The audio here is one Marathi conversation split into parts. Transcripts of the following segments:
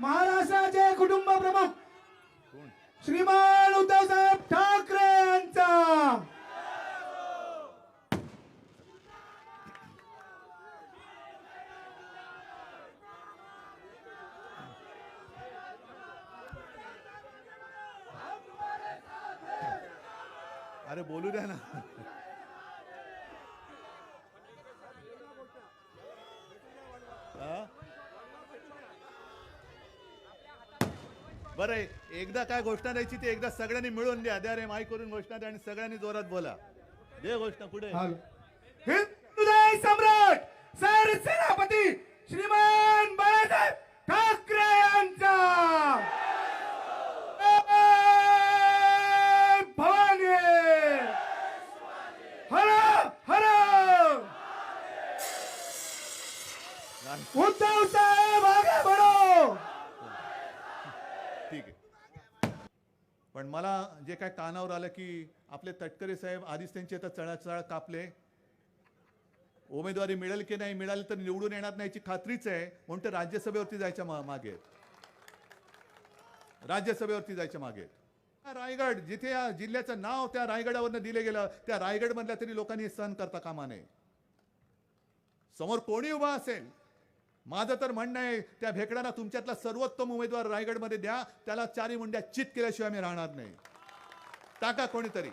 महाराष्ट्राचे कुटुंब प्रमुख श्रीमान उद्धवसाहेब ठाकरे यांचा. अरे बोलू द्या ना. बरं एकदा काय घोषणा द्यायची ती एकदा सगळ्यांनी मिळून द्या. द्या रे माईक करून घोषणा द्या आणि सगळ्यांनी जोरात बोला. दे घोषणा. हिंदुदय सम्राट! सर सेनापती श्रीमान बाळासाहेब ठाकरे यांचा! जय भवानी! हर हर! उद्धव साहेब पण मला जे काय कानावर आलं की आपले तटकरे साहेब आधीच त्यांचे आता चळाचळ कापले. उमेदवारी मिळेल की नाही मिळाली तर निवडून येणार नाही याची खात्रीच आहे. म्हणून ते राज्यसभेवरती जायच्या मागे राज्यसभेवरती जायच्या मागे रायगड जिथे या जिल्ह्याचं नाव त्या रायगडावरनं दिले गेलं त्या रायगड मधल्या तरी लोकांनी सहन करता कामा नये. समोर कोणी उभा असेल माझं तर म्हणणं आहे त्या भेकडांना तुमच्यातला सर्वोत्तम उमेदवार रायगडमध्ये द्या त्याला चारी मुंड्या चित केल्याशिवाय मी राहणार नाही. टाका कोणीतरी.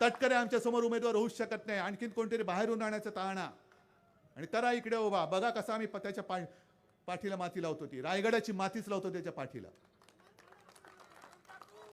तटकरे आमच्यासमोर उमेदवार होऊच शकत नाही आणखीन कोणतरी बाहेरून आणण्याचं ताणा आणि तरा इकडे उभा बघा कसा आम्ही त्याच्या पा पाठीला माती लावतो ती. रायगडाची मातीच लावतो त्याच्या पाठीला.